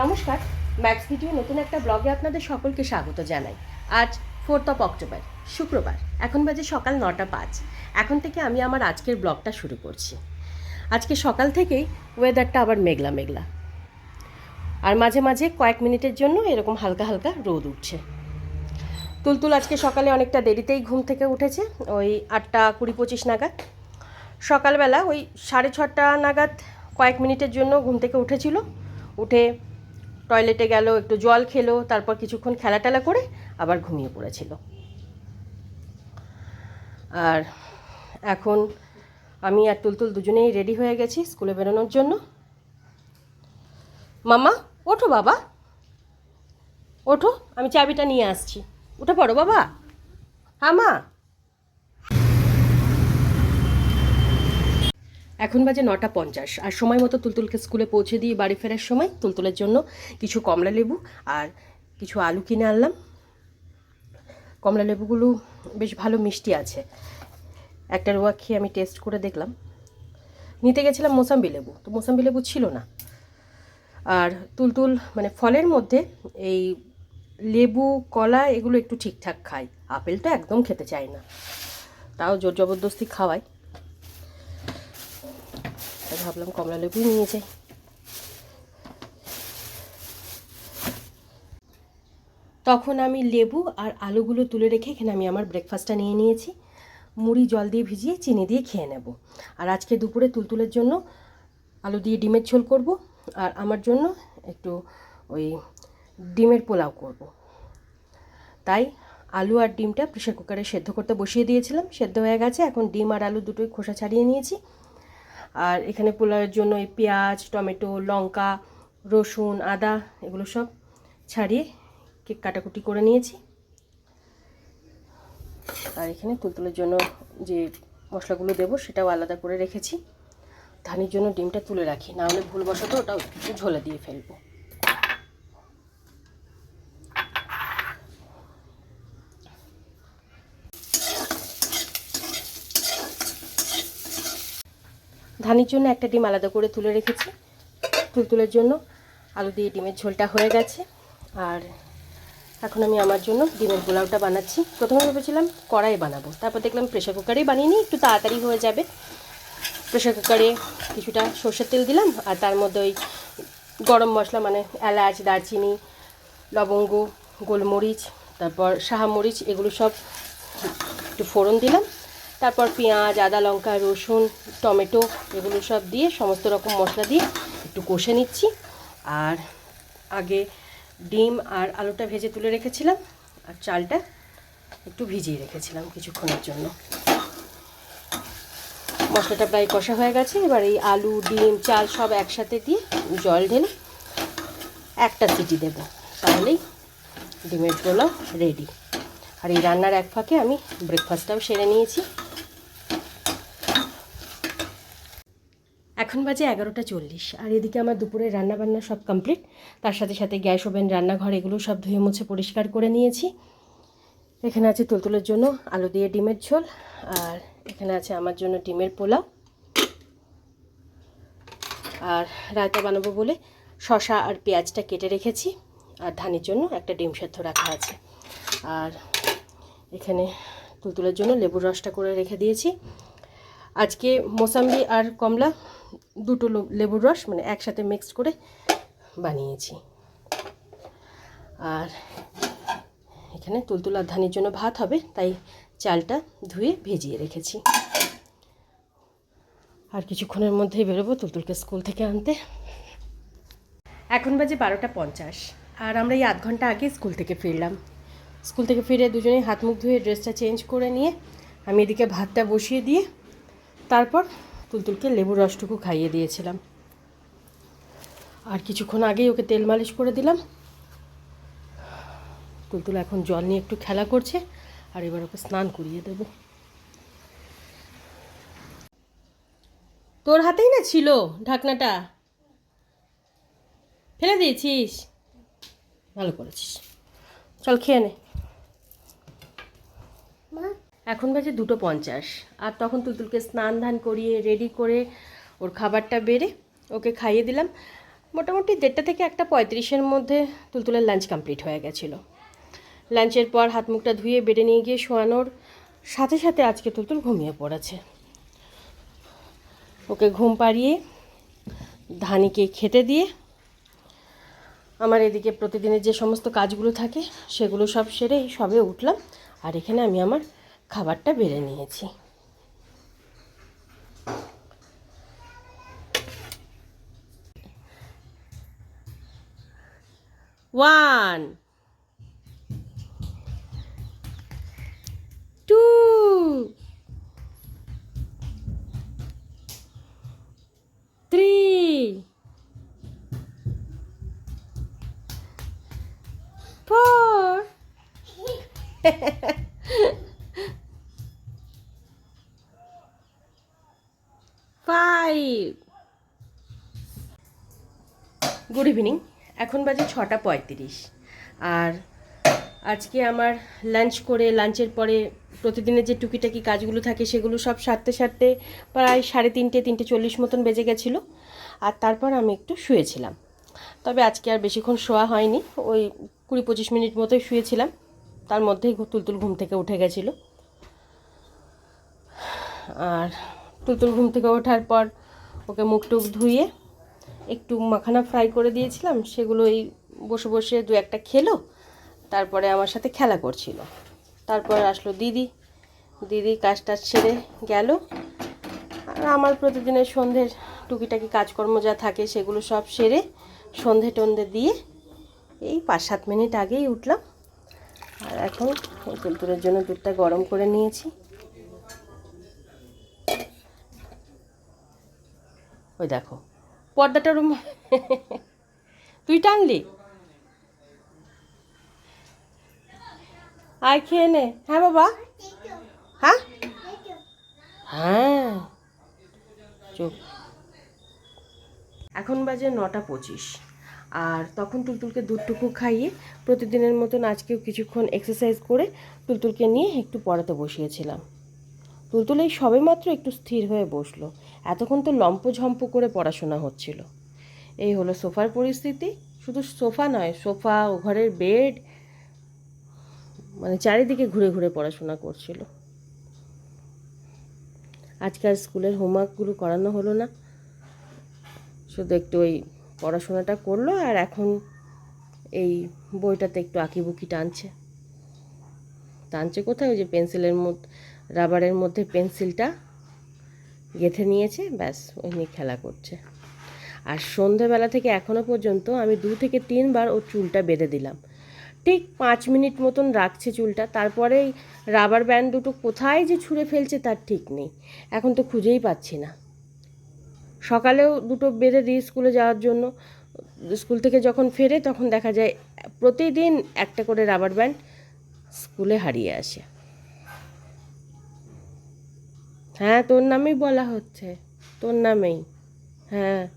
নমস্কার max video নতুন একটা ব্লগে আপনাদের সকলকে স্বাগত জানাই। আজ ফোর্থ অফ অক্টোবর শুক্রবার, এখন বাজে সকাল নটা পাঁচ। এখন থেকে আমি আমার আজকের ব্লগটা শুরু করছি। আজকে সকাল থেকেই ওয়েদারটা আবার মেঘলা মেঘলা। আর মাঝে মাঝে কয়েক মিনিটের জন্য এরকম হালকা হালকা রোদ উঠছে। তুলতুল আজকে সকালে অনেকটা দেরিতেই ঘুম থেকে উঠেছে, ওই আটটা কুড়ি পঁচিশ নাগাদ। সকালবেলা ওই সাড়ে ছটা নাগাদ কয়েক মিনিটের জন্য ঘুম থেকে উঠেছিল। উঠে টয়লেটে গেল, একটু জল খেলো, তারপর কিছুক্ষণ খেলা টেলা করে আবার ঘুমিয়ে পড়েছিল। আর এখন আমি আর তুলতুল দুজনেই রেডি হয়ে গেছি স্কুলে বেরোনোর জন্য। মামা ওঠো বাবা। ওঠো, আমি চাবিটা নিয়ে আসছি। উঠে পড়ো বাবা। হ্যাঁ মা। এখন বাজে নটা পঞ্চাশ। আর সময় মতো তুলতুলকে স্কুলে পৌঁছে দিয়ে বাড়ি ফেরার সময় তুলতুলের জন্য কিছু কমলা লেবু আর কিছু আলু কিনে আনলাম। কমলা লেবুগুলো বেশ ভালো মিষ্টি আছে। একটা রোয়া খেয়ে আমি টেস্ট করে দেখলাম। নিতে গেছিলাম মোসাম্বি লেবু, তো মোসাম্বি লেবু ছিল না। আর তুলতুল মানে ফলের মধ্যে এই লেবু, কলা এগুলো একটু ঠিকঠাক খায়। আপেলটা একদম খেতে চায় না। তাও জোর জবরদস্তি খাওয়ায়। ভাবলাম কমলা লেবুই নিয়ে যাই। তখন আমি লেবু আর আলুগুলো তুলে রেখে এখানে আমি আমার ব্রেকফাস্টটা নিয়ে নিয়েছি। মুড়ি জল দিয়ে ভিজিয়ে চিনি দিয়ে খেয়ে নেব। আর আজকে দুপুরে তুলতুলের জন্য আলু দিয়ে ডিমের ঝোল করব আর আমার জন্য একটু ওই ডিমের পোলাও করব। তাই আলু আর ডিমটা প্রেশার কুকারে সেদ্ধ করতে বসিয়ে দিয়েছিলাম। সেদ্ধ হয়ে গেছে। এখন ডিম আর আলু দুটোই খোসা ছাড়িয়ে নিয়েছি। আর এখানে পোলাওয়ের জন্য এই পেঁয়াজ, টমেটো, লঙ্কা, রসুন, আদা, এগুলো সব ছাড়িয়ে কেক কাটাকুটি করে নিয়েছি। আর এখানে তুলতুলের জন্য যে মশলাগুলো দেবো সেটাও আলাদা করে রেখেছি। ধানের জন্য ডিমটা তুলে রাখি, না হলে ভুলবশত ওটাও ঝোলা দিয়ে ফেলব। ধানের জন্য একটা ডিম আলাদা করে তুলে রেখেছি। তুলতুলের জন্য আলু দিয়ে ডিমের ঝোলটা হয়ে গেছে। আর এখন আমি আমার জন্য ডিমের পোলাওটা বানাচ্ছি। প্রথমে ভেবেছিলাম কড়াই বানাবো। তারপর দেখলাম প্রেশার কুকারেই বানিয়ে নিই একটু তাড়াতাড়ি হয়ে যাবে। প্রেশার কুকারে কিছুটা সর্ষের তেল দিলাম আর তার মধ্যে ওই গরম মশলা মানে এলাচ, দারচিনি, লবঙ্গ, গোলমরিচ, তারপর মরিচ এগুলো সব একটু ফোড়ন দিলাম। তারপর পেঁয়াজ, আদা লঙ্কা, রসুন, টমেটো এগুলো সব দিয়ে সমস্ত রকম মশলা দিয়ে একটু কষে নিচ্ছি। আর আগে ডিম আর আলুটা ভেজে তুলে রেখেছিলাম, আর চালটা একটু ভিজিয়ে রেখেছিলাম কিছুক্ষণের জন্য। মশলাটা প্রায় কষা হয়ে গেছে, এবার এই আলু, ডিম, চাল সব একসাথে দিয়ে জল ঢেলে একটা সিটি দেব। তাহলেই ডিমের পোলাও রেডি আর এই রান্নার এক ফাঁকে আমি ব্রেকফাস্টটাও সেরে নিয়েছি। এখন বাজে এগারোটা চল্লিশ, আর এদিকে আমার দুপুরে রান্না বান্না সব কমপ্লিট তার সাথে সাথে গ্যাস ওভেন, রান্নাঘর, এগুলো সব ধুয়ে মুছে পরিষ্কার করে নিয়েছি। এখানে আছে তুলতুলের জন্য আলু দিয়ে ডিমের ঝোল, আর এখানে আছে আমার জন্য ডিমের পোলাও। আর রায়তা বানাবো বলে শশা আর পেঁয়াজটা কেটে রেখেছি, আর ধানের জন্য একটা ডিম সেদ্ধ রাখা আছে। আর এখানে তুলতুলের জন্য লেবুর রসটা করে রেখে দিয়েছি। আজকে মোসাম্বি আর কমলা দুটো লেবুর রস মানে একসাথে মিক্স করে বানিয়েছি। আর এখানে তুলতুল আর ধানের জন্য ভাত হবে, তাই চালটা ধুয়ে ভিজিয়ে রেখেছি। আর কিছুক্ষণের মধ্যেই বেরোবো তুলতুলকে স্কুল থেকে আনতে। এখন বাজে বারোটা পঞ্চাশ, আর আমরা এই আধ ঘণ্টা আগে স্কুল থেকে ফিরলাম। স্কুল থেকে ফিরে দুজনেই হাত মুখ ধুয়ে ড্রেসটা চেঞ্জ করে নিয়ে আমি এদিকে ভাতটা বসিয়ে দিয়ে তারপর তুলতুলকে লেবুর রসটুকু খাইয়ে দিয়েছিলাম। আর কিছুক্ষণ আগেই ওকে তেল মালিশ করে দিলাম। তুলতুল এখন জল নিয়ে একটু খেলা করছে, আর এবার ওকে স্নান করিয়ে দেব। তোর হাতেই না ছিল ঢাকনাটা? ফেলে দিয়েছিস? ভালো করেছিস। চল খেয়ে নে। এখন বাজে দুটো পঞ্চাশ। আর তখন তুলতুলকে স্নান ধান করিয়ে রেডি করে ওর খাবারটা বেড়ে ওকে খাইয়ে দিলাম। মোটামুটি দেড়টা থেকে একটা পঁয়ত্রিশের মধ্যে তুলতুলের লাঞ্চ কমপ্লিট হয়ে গেছিল। লাঞ্চের পর হাত মুখটা ধুয়ে বেডে নিয়ে গিয়ে শোয়ানোর সাথে সাথে আজকে তুলতুল ঘুমিয়ে পড়েছে। ওকে ঘুম পাড়িয়ে ধানিকে খেতে দিয়ে আমার এদিকে প্রতিদিনের যে সমস্ত কাজগুলো থাকে, সেগুলো সব সেরে সবে উঠলাম। আর এখানে আমি আমার খাবারটা বেড়ে নিয়েছি। ওয়ান। Five. গুড ইভিনিং এখন বাজে ছটা পঁয়ত্রিশ। আর আজকে আমার লাঞ্চ করে লাঞ্চের পরে প্রতিদিনের যে টুকিটাকি কাজগুলো থাকে সেগুলো সব সারতে সারতে প্রায় সাড়ে তিনটে তিনটে চল্লিশ মতন বেজে গেছিল। আর তারপর আমি একটু শুয়েছিলাম। তবে আজকে আর বেশিক্ষণ শোয়া হয়নি। ওই কুড়ি পঁচিশ মিনিট মতোই শুয়েছিলাম। তার মধ্যেই তুলতুল ঘুম থেকে উঠে গেছিল। আর তুলতুল ঘুম থেকে ওঠার পর ওকে মুখ টুক ধুয়ে একটু মাখানা ফ্রাই করে দিয়েছিলাম, সেগুলো এই বসে বসে দু একটা খেলো, তারপরে আমার সাথে খেলা করছিল। তারপর আসলো দিদি। দিদি কাজ টাজ সেরে গেল। আর আমার প্রতিদিনের সন্ধ্যের টুকিটাকি কাজকর্ম যা থাকে সেগুলো সব সেরে সন্ধে টন্ধে দিয়ে এই পাঁচ সাত মিনিট আগেই উঠলাম। আর এখন তুলতুলের জন্য দুধটা গরম করে নিয়েছি। ওই দেখো, পর্দাটা রুম তুই টানলি? আয় খেয়ে নে। হ্যাঁ বাবা। হ্যাঁ? হ্যাঁ। চুপ। এখন বাজে নটা পঁচিশ। আর তখন তুলতুলকে দুধটুকু খাইয়ে প্রতিদিনের মতন আজকেও কিছুক্ষণ এক্সারসাইজ করে তুলতুলকে নিয়ে একটু পড়াতে বসিয়েছিলাম। তুলতুল এই সবেমাত্র একটু স্থির হয়ে বসল। এতক্ষণ তো লম্পঝম্প করে পড়াশোনা হচ্ছিল। এই হলো সোফার পরিস্থিতি। শুধু সোফা নয়, সোফা ও ঘরের বেড মানে চারিদিকে ঘুরে ঘুরে পড়াশোনা করছিল। আজকাল স্কুলের হোমওয়ার্কগুলো করানো হলো না। শুধু একটু ওই পড়াশোনাটা করল আর এখন এই বইটাতে একটু আঁকিবুকি টানছে। টানছে কোথায়? ওই যে পেন্সিলের মধ্যে রাবারের মধ্যে পেন্সিলটা গেঁথে নিয়েছে, ব্যাস ওই নিয়ে খেলা করছে। আর সন্ধেবেলা থেকে এখনও পর্যন্ত আমি দু থেকে তিনবার ওর চুলটা বেঁধে দিলাম। ঠিক পাঁচ মিনিট মতন রাখছে চুলটা, তারপরেই রাবার ব্যান্ড দুটো কোথায় যে ছুঁড়ে ফেলছে তার ঠিক নেই। এখন তো খুঁজেই পাচ্ছি না। সকালেও দুটো বেঁধে দিই স্কুলে যাওয়ার জন্য। স্কুল থেকে যখন ফেরে তখন দেখা যায় প্রতিদিন একটা করে রাবার ব্যান্ড স্কুলে হারিয়ে আসে। হ্যাঁ তোর নামেই বলা হচ্ছে। তোর নামেই। হ্যাঁ।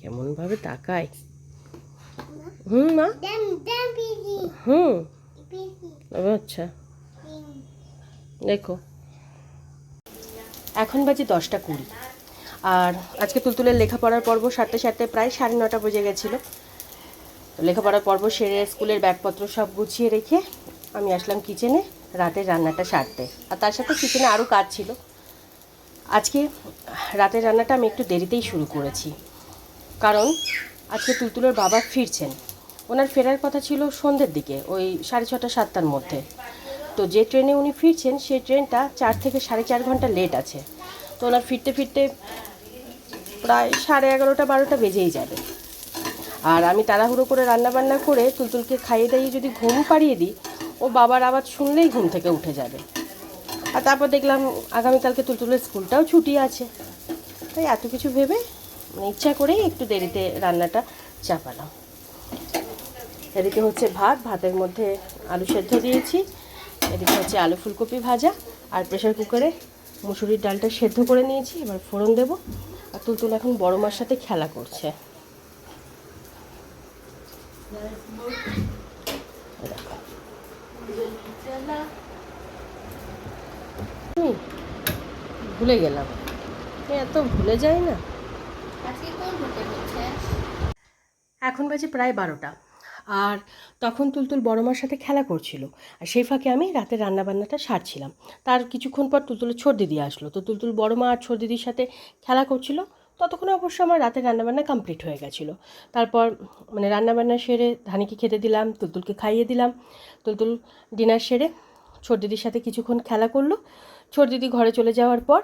কেমনভাবে তাকায়। হুম মা? হুম। আচ্ছা। দেখো। এখন বাজে দশটা কুড়ি। আর আজকে তুলতুলের লেখাপড়ার পর্ব সারতে সারতে প্রায় সাড়ে নটা বেজে গেছিল। তো লেখাপড়ার পর্ব সেরে স্কুলের ব্যাগপত্র সব গুছিয়ে রেখে আমি আসলাম কিচেনে রাতের রান্নাটা সারতে। আর তার সাথে কিচেনে আরও কাজ ছিল। আজকে রাতের রান্নাটা আমি একটু দেরিতেই শুরু করেছি। কারণ আজকে তুলতুলের বাবা ফিরছেন। ওনার ফেরার কথা ছিল সন্ধ্যের দিকে, ওই সাড়ে ছটা, সাতটার মধ্যে। তো যে ট্রেনে উনি ফিরছেন, সেই ট্রেনটা চার থেকে সাড়ে চার ঘণ্টা লেট আছে। তো ওনার ফিরতে ফিরতে প্রায় সাড়ে এগারোটা, বারোটা বেজেই যাবে। আর আমি তাড়াহুড়ো করে রান্না বান্না করে তুলতুলকে খাইয়ে দাইয়ে যদি ঘুম পাড়িয়ে দিই ও বাবার আওয়াজ শুনলেই ঘুম থেকে উঠে যাবে। আর তারপর দেখলাম আগামীকালকে তুলতুলের স্কুলটাও ছুটি আছে। তাই এত কিছু ভেবে মানে ইচ্ছা করেই একটু দেরিতে রান্নাটা চাপালাম। এদিকে হচ্ছে ভাত, ভাতের মধ্যে আলু সেদ্ধ দিয়েছি। এদিকে হচ্ছে আলু ফুলকপি ভাজা আর প্রেশার কুকারে মুসুরির ডালটা সেদ্ধ করে নিয়েছি, এবার ফোড়ন দেবো। আর তুলতুল এখন বড় মার সাথে খেলা করছে এই দেখো। হুম, ভুলে গেলাম। এত ভুলে যায় না। রাতে এখন বাজে প্রায় বারোটা। আর তখন তুলতুল বড় মার সাথে খেলা করছিল। আর সেই ফাঁকে আমি রাতে রান্নাবান্নাটা সারছিলাম। তার কিছুক্ষণ পর তুলতুলের ছোট দিদি আসলো। তো তুলতুল বড় মা আর ছোট দিদির সাথে খেলা করছিল। ততক্ষণে অবশ্য আমার রাতের রান্নাবান্না কমপ্লিট হয়ে গেছিল। তারপর মানে রান্নাবান্না সেরে ধানিকে খেতে দিলাম তুলতুলকে খাইয়ে দিলাম। তুলতুল ডিনার সেরে ছোট সাথে কিছুক্ষণ খেলা করল। ছোট ঘরে চলে যাওয়ার পর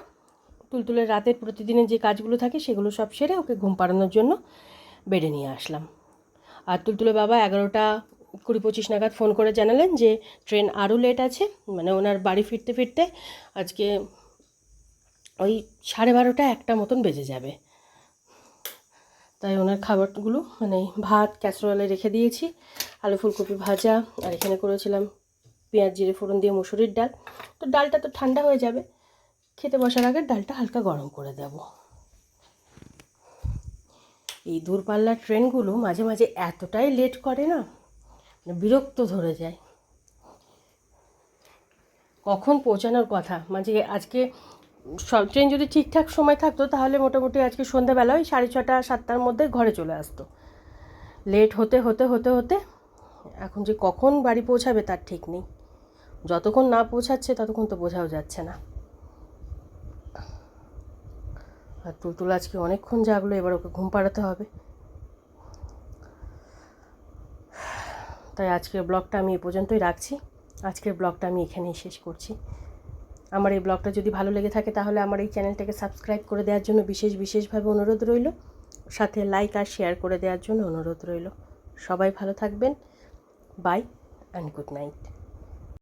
তুলতুলের রাতের প্রতিদিনের যে কাজগুলো থাকে সেগুলো সব সেরে ওকে ঘুম পাড়ানোর জন্য বেডে নিয়ে আসলাম। আর তুলতুলের বাবা এগারোটা কুড়ি পঁচিশ নাগাদ ফোন করে জানালেন যে ট্রেন আরও লেট আছে মানে ওনার বাড়ি ফিরতে ফিরতে আজকে ওই সাড়ে বারোটা একটা মতন বেজে যাবে। তাই ওনার খাবারগুলো মানে ভাত, ক্যাসরোলে রেখে দিয়েছি, আলু ফুলকপি ভাজা, আর এখানে করেছিলাম পেঁয়াজ, জিরে, ফোড়ন দিয়ে মুসুরির ডাল। তো ডালটা তো ঠান্ডা হয়ে যাবে। খেতে বসার আগে ডালটা হালকা গরম করে দেবো। এই দূরপাল্লার ট্রেনগুলো মাঝে মাঝে এতটাই লেট করে না মানে বিরক্ত ধরে যায়। কখন পৌঁছানোর কথা? মাঝে আজকে সব ট্রেন যদি ঠিকঠাক সময় থাকতো, তাহলে মোটামুটি আজকে সন্ধ্যাবেলা ওই সাড়ে ছটা, সাতটার মধ্যে ঘরে চলে আসতো। লেট হতে হতে হতে হতে, এখন যে কখন বাড়ি পৌঁছাবে তার ঠিক নেই। যতক্ষণ না পৌঁছাচ্ছে, ততক্ষণ তো বোঝাও যাচ্ছে না। আর তুলতুল আজকে অনেকক্ষণ জাগলো, এবার ওকে ঘুম পাড়াতে হবে। তাই আজকের ব্লগটা আমি এ পর্যন্তই রাখছি। আজকের ব্লগটা আমি এখানেই শেষ করছি। আমার এই ব্লগটা যদি ভালো লেগে থাকে, তাহলে আমার এই চ্যানেলটাকে সাবস্ক্রাইব করে দেওয়ার জন্য বিশেষ বিশেষভাবে অনুরোধ রইল। সাথে লাইক আর শেয়ার করে দেওয়ার জন্য অনুরোধ রইল। সবাই ভালো থাকবেন। By and good night